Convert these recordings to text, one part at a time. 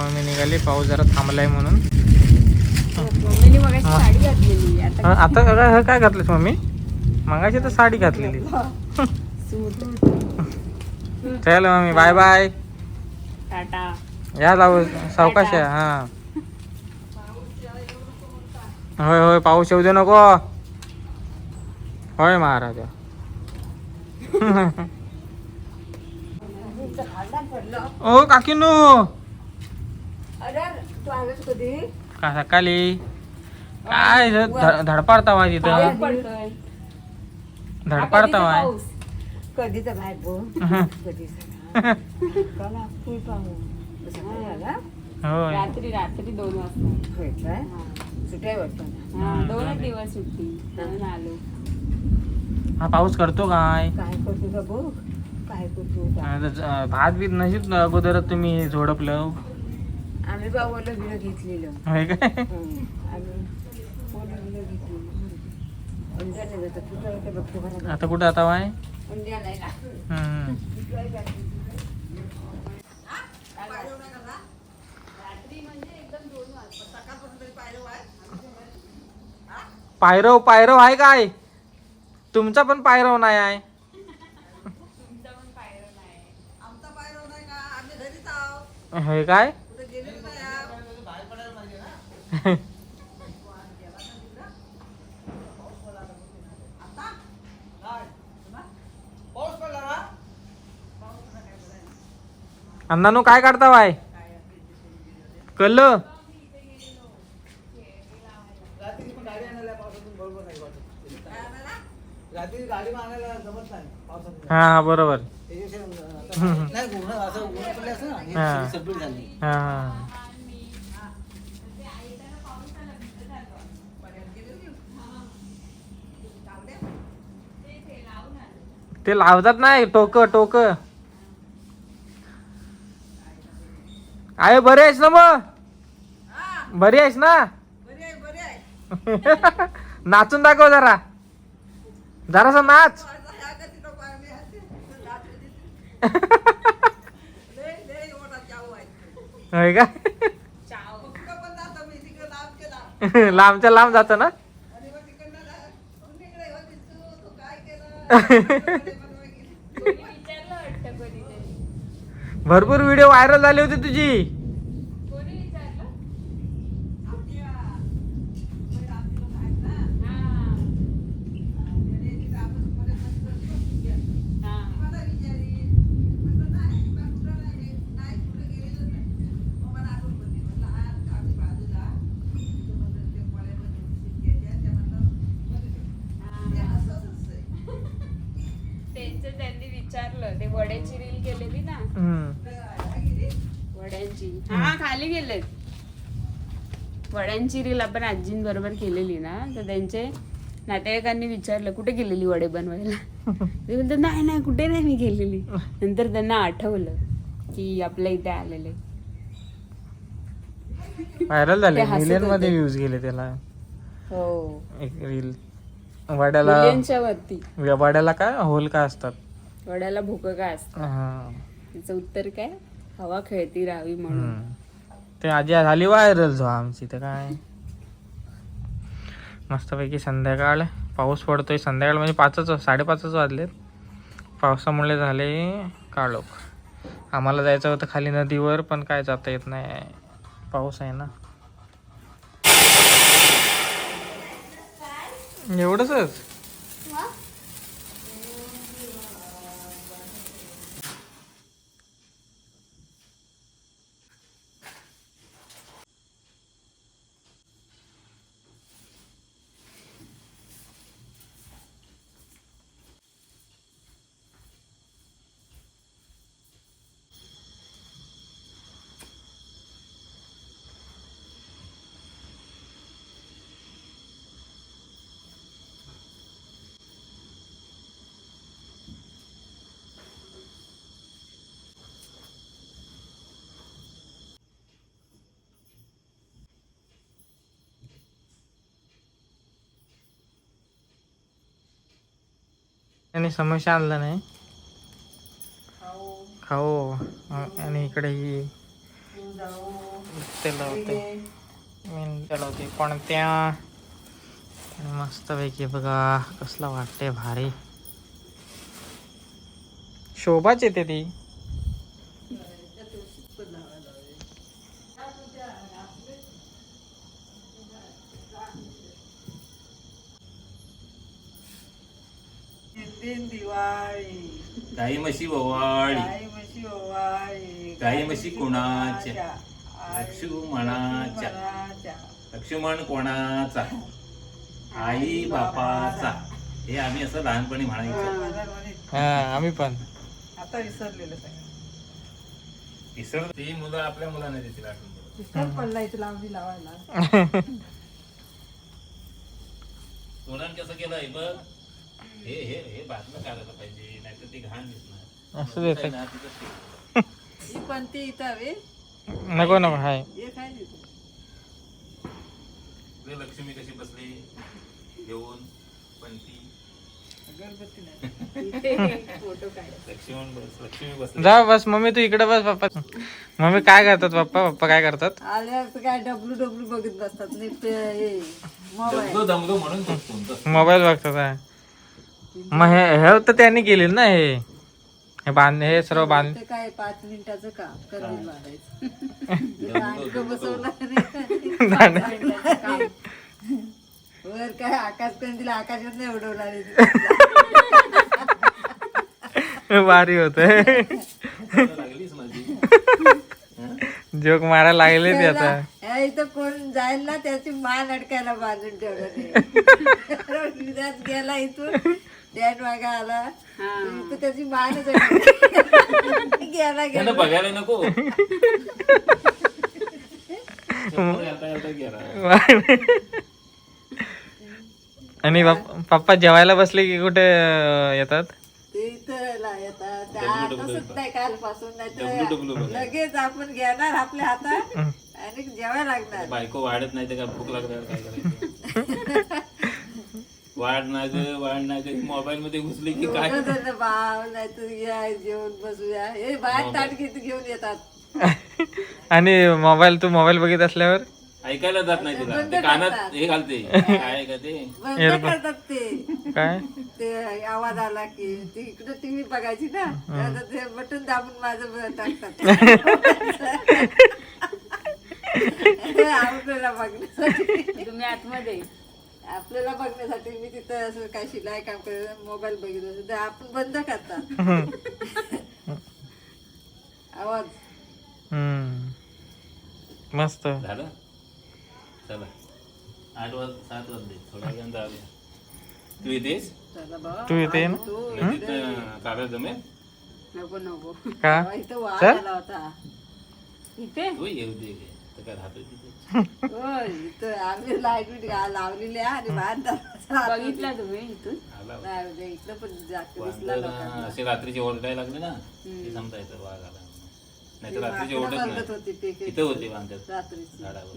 Mummy निघाली. पाऊस जरा थांबलाय म्हणून. आता हा, आता काय घातलीस मम्मी? मगाशी तर साडी घातलेली. चल मम्मी बाय बाय या जाऊ सावकाश या हा. होय होय पाऊस येऊ दे नको. होय महाराजा. ओ काकीनो. कधी? का सकाळी? काय हे धडपडता माझी पडतोय. धडपडता माय सकाळी आला होय. रात्री रात्री दोन वाजता. हा. सुट्या हा दोनच दिवस सुट्टी. आलो. हा पाऊस करतो काय? काय करतो का बघ? काय करतो? भात बीत नशीब अगोदर तुम्ही झोडपलं. आम्ही बाबाला घेतलेलं. होय काय. आम्ही घेतलेलं. जातं कुठं घरात. आता कुठं आता वाय? हम्म. पायरव पायरव आहे काय? तुमचा पण पायरव नाही आहे. हे काय? अण्णानू काय काढता वाय कल हा हा बरोबर. हा. ही सगळी झाली हा हा ते लावतात नाही टोक टोक. आहे बरे आहेस ना मग? बरी आहेस ना? नाचून दाखव जरा. जरासा नाच. होय का? लांबच्या लांब जातो ना कोणी विचारलं वाटतं कधीतरी भरपूर व्हिडिओ व्हायरल झाली होती तुझी कोणी विचारलं हा. हा. त्यांचं त्यांनी विचारलं ते वड्याची रील केलेली ना. हम्म. वड्यांची. हा खाली गेलेत. वड्यांची रील आपण आजींबरोबर केलेली ना तर त्यांचे नातेवाईकांनी विचारलं कुठे गेलेली वडे बनवायला? ते बोलतात नाही नाही कुठे नाही मी गेलेली. नंतर त्यांना आठवलं की आपल्या इथे आलेले. व्हायरल झाले. ते हसत मिलियनमध्ये. व्ह्यूज गेले त्याला. हो. एक रील वड्याला मिलियनच्या वरती. वड्याला काय होल का असतात? वड्याला भुकं काय असतं? हा. त्याचं उत्तर काय? हवा खेळती राहावी म्हणून. ते आजी झाली व्हायरल जो आमची तर काय? मस्तपैकी संध्याकाळ. पाऊस पडतोय संध्याकाळ म्हणजे पाचच साडेपाचच वाजलेत. पावसामुळे झाले काळोख. आम्हाला जायचं होतं खाली नदीवर पण काय जाता येत नाही. पाऊस आहे ना. एवढंच? आणि समस्या आणला नाही. खाऊ. आणि इकडे ही जाऊ. ते लावते मी लावते पण त्या मस्त पैकी बघा कसला वाटते भारी. शोभाच येते ती. दिन दिवाळी. गाई म्हशी ओवाळी गाई म्हशी ओवाळी गाई म्हशी कोणाच्या? आई लक्ष्मणाच्या. लक्ष्मण कोणाचा? आई बापाचा. हे आम्ही असं लहानपणी म्हणायचो. हा आम्ही पण. आता विसरलेलं सगळं. विसर ती मुलं आपल्या मुलांना देतील आठवण विसर पडला इथे लावणी लावायला. कोणाने कसं केलंय बघ? हे हे हे बातम्या काढायला पाहिजे नाहीतर ती घाण दिसणार. असं देत ना. ही इथं हवी. नको नको हाय. हे इकडे लक्ष्मी कशी बसली? घेऊन पण ती अगरबत्ती नाही. फोटो काढ. लक्ष्मण बस लक्ष्मी बसली. जा बस मम्मी तू इकडे बस पप्पा. मम्मी काय करतात पप्पा? पप्पा काय करतात? तर काय डब्ल्यू डब्ल्यू बघत बसतात नाही ते हे मोबाईल. दमलो दमलो म्हणून. मोबाईल बघतात. मग हे हे तर त्यांनी केले ना हे? हे बांध हे सर्व बांध ते काय पाच मिनिटाचं काम बसवलं दमलो. नाही. वर काय आकाश कंदील आकाशात नाही उडवणार भारी होत. जोक मारायला लागले ते आता. या इथं कोण जाईल ना त्याची मान अडकायला बांधून ठेवलं विराज गेला इथून. डॅड मागा आला. इथं त्याची मानच. गेला त्यांना गेला बघायला नको. चप्पल घालता घालता गेला. आणि बाप- पप्पा जेवायला बसले की कुठे अं, येतात? ते इथं ला- येतात ते कालपासून डब्ल्यू तर. लगेच आपण घेणार आपल्या हातात आणि जेवायला लागणार. बायको वाढत नाही तर काय भूक लागल्यावर काय करायचं? वाढ ना ग वाढ ना ग मोबाईल मध्ये घुसली की काय? नाही तर या जेवण बसूया हे बाहेर ताट घेत घेऊन येतात. आणि मोबाईल तू मोबाईल बघित असल्यावर? ऐकायला जात नाही तुला. ते कानात हे घालते. काय का ते? बंद करतात ते. काय? ते आवाज आला की ती इकडे टीव्ही बघायची ना तर ते बटन दाबून माझं टाकतात. आपल्याला बघण्यासाठी. तुम्ही आतमध्ये. आपल्याला बघण्यासाठी मी तिथं असं काय शिलाई काम करत मोबाईल बघित असतो. तर आपण बंद करतात आवाज. हम्म. मस्त. झालं? चला. आठ वाज सात वाजले. थोड्या वेळानं जाऊया तू येतेस? चला बाबा तू येते ना? तू. काव्या जमेल? नको नको. का? इथं वाद चल. आला होता. इथे? तू येऊ दे. तर काय राहतो तिथे? होय इथं आम्ही लाइट लावलेली आहे आणि बाहेर दरवाजा आत बघितला तुम्ही इथून? आला होता. नाही, म्हणजे इथलं पण जास्त दिसला वांदर लोकांना. असे रात्रीचे ओरडायला लागले ना ते समजायचं वाघ आला नाही तर रात्रीचे माकडं ओरडत नाही. होती पीक इथं होते वांदर रात्रीची. झाडावर.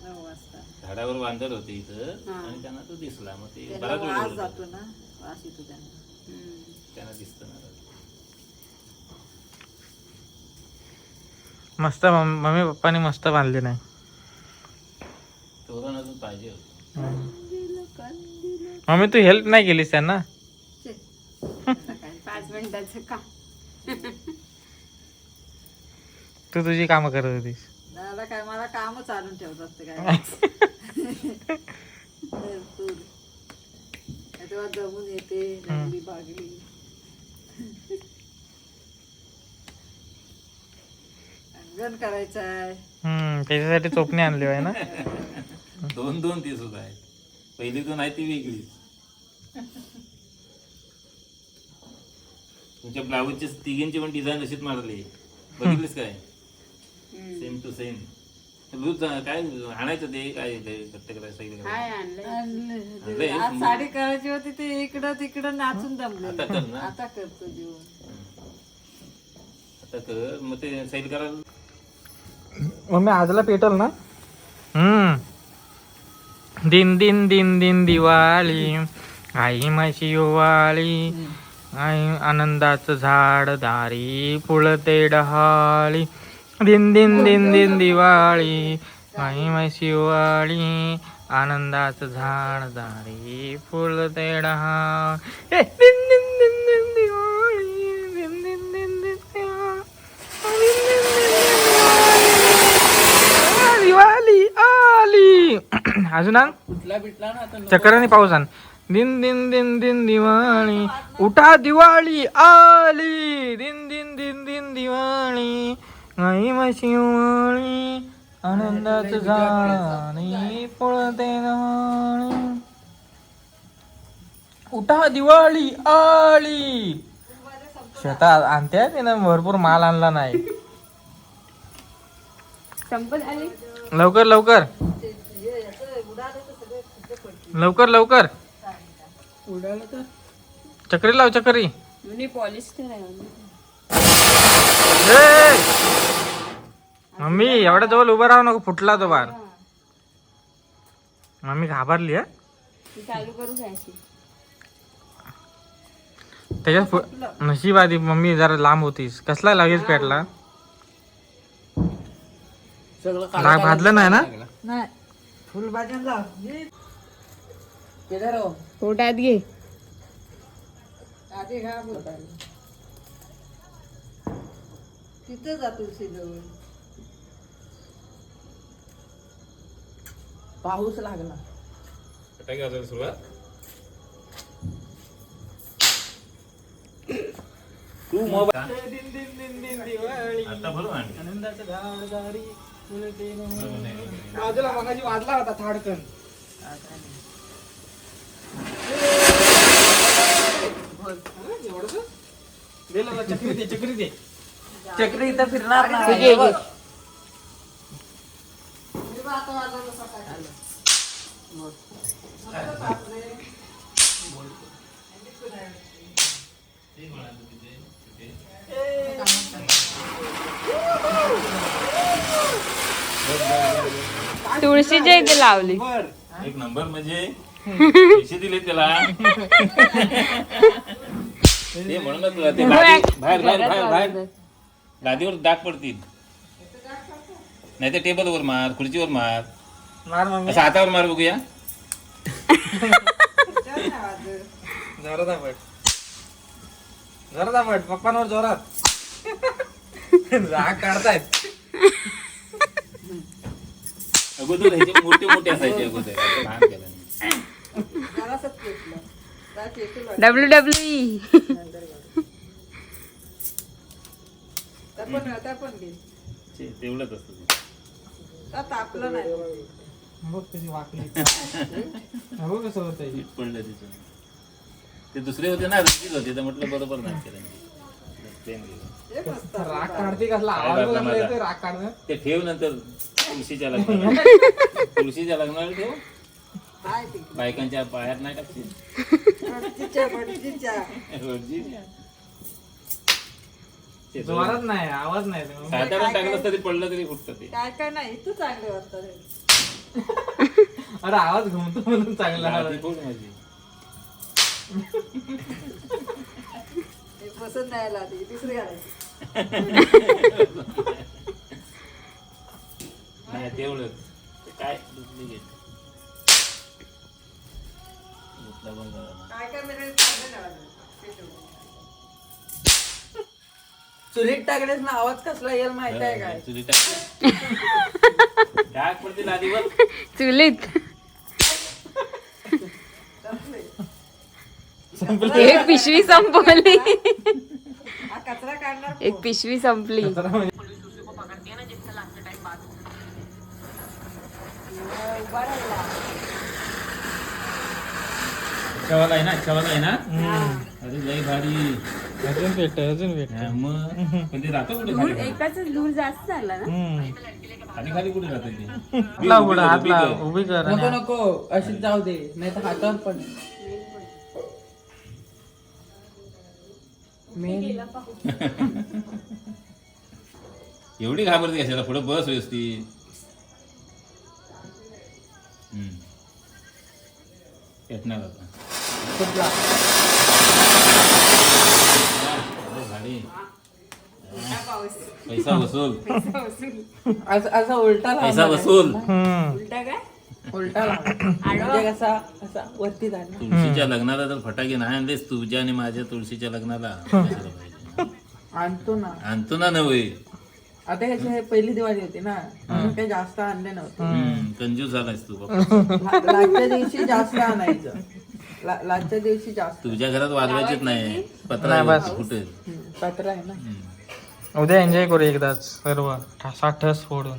नऊ वाजता. झाडावर वांदर होते इथं आणि त्यांना तो दिसला मग ते त्याला बराच वेळ वास ओरडत जातो होते. ना वास येतो त्यांना. त्यांना दिसतं ना. मस्त मम- मम्मी पप्पानी मस्त बांधले नाही. तोरण अजून पाहिजे मम्मी तू हेल्प नाही केलीस त्यांना? पाच मिनिटाचं का तू तुझी कामं करत होतीस. मला काय मला काम चालून ठेवत असते काय. तेव्हा जमून येते बागली. अंगण करायचं आहे. हम्म त्याच्यासाठी चोपणी आणली आहे ना? दोन दोन ती सुद्धा आहेत. पहिली दोन आहे ती वेगळी. तुमच्या ब्लाऊजचे तिघींची पण डिझाईन अशीच मारली. बघितलीस काय? सेम टू सेम लूज काय आणायचं ते? काय ते घट्ट करायचं साडी करायची होती ते इकडं तिकडं नाचून आता कर ना. आता करतो जीवन आता कर. मग ते सैल करायला मम्मी आजला पेटल ना? हम्म. दिन दिन दिन दिन दिवाळी. आई म्हशी ओवाळी. आई आनंदाचं झाड दारी फुलते डहाळी. दिन दिन दिन दिन दिवाळी. आई म्हशी ओवाळी आनंदाचं झाड दारी फुलते तेडा दिन दिन दिन दिन दिवाळी दिन दिन दिन दिन दिवाळी. दिन दिन दिन दिन दिवाळी आली अजून आण कुठला बिटला ना आता चक्राने पाऊस आण. दिन दिन दिन दिन दिवाळी. उठा दिवाळी आली. दिन दिन दिन दिन दिवाळी. आई शिवाळी आनंदाचं झाणी पळते नाणी. उठा दिवाळी आली. शेतात आणते तिनं भरपूर माल आणला नाही. संपत आली. लवकर लवकर. लवकर लवकर. उडालं तर? चक्री लाव चक्री. पॉलिश! मम्मी एवढ्या जवळ उभं राहू नको फुटला तो बार. मम्मी घाबरली हा? ती चालू करू घ्यायची त्याच्यात नशीब आधी मम्मी जरा लांब होतीस. कसला लगेच पेटला? भाजलं नाही ना? पोटात घे. आधी घा बोलता तिथं जा तुळशीजवळ पाऊस लागला. सुरुवात? तू मोबाईल आता भरून आण बाजूला मगाशी वाजला होता थाडकन. चक्री दे चक्री दे. चक्री इथं फिरणार नाही. तुळशीच्या इथे लावली. एक नंबर म्हणजे पैसे दिले त्याला. ते म्हणूनच तुला ते बाहेर बाहेर बाहेर बाहेर गादीवर डाग पडतील. नाही तर टेबलवर मार खुर्चीवर मार. मार मम्मी. असं हातावर मार बघूया. जोरात आपट पप्पांवर जोरात. राग काढतायत. अगोदर ह्याचे मोठे मोठे असायचे अगोदर. आता लहान केलं लागलं. डब्ल्यू डब्ल्यू तेवढंच असतं ते. त्या तापलं नाही. बघ कशी वाकली. बघ कसं पडलं तिचं ते दुसरे होते ना रणजित होते तर म्हटलं बरोबर नाही केलं प्लेन राग काढते कसला? आवाज? येतोय राग काढणं. ते ठेव नंतर तुळशीच्या लग्नाला. तुळशीच्या लग्नाला ठेव. ती? बायकांच्या बाहेर नाही टाकशील. भटजीच्या भटजीच्या. रोजी ते जोरात नाही आवाज नाही साधारण टाकलं तरी पडलं तरी उठतं ते. काय काय नाही इथं चांगले वाटतं रे. अरे आवाज घुमतो म्हणून चांगला आवाज. आधी फोड माझी. हे पसंत नाही आला ती दुसरी घालायची नाही तेवढंच ते काय? डुप्लिकेट घेतला बंद झाला. काय काय मिळेल चांगलं नाही वाटत. पेटवलं. चुलीत टाकलेस ना आवाज कसला येईल माहीत आहे काय? तुझी टाक. पडतील चुलीत. संपले. एक पिशवी संपवली कचरा काढणार एक पिशवी संपली. चवाला आहे ना चवाला आहे ना? अरे लई भारी. अजून भेट अजून भेट मग. पण ते राहतं कुठे दूर खाली? खाली? एकाच दूर जास्त झाला ना? खाली खाली कुठे राहतं ते? हातला उघडा हातला उभी कर. नको नको अशीच जाऊ दे नाही तर हातावर पण एवढी घाबरते कशाला? पुढे बस व्यवस्थित. पेटणार आता मोठा पाऊस. पैसा वसूल. असं उलटा पैसा वसूल. हम्म. उलटा म्हणजे कसा असा वरती तुळशीच्या लग्नाला तर फटाके नाही आणलेस तुझ्या आणि माझ्या तुळशीच्या लग्नाला कशाला पाहिजे? आणतो ना. आणतो ना नव्हे. आता कशी हे पहिली दिवाळी होती ना म्हणून काही जास्त आणले नव्हते. हम्म, कंजूस झालायस तू बाबा ला- लाटच्या दिवशी जास्त आणायचं. ला- लाटच्या दिवशी जास्त. तुझ्या घरात वाजवायचेच नाही पत्र. कुठे हम्म, पत्र आहे ना. उद्या एन्जॉय करू एकदाच सर्व. ठसा ठस फोडून.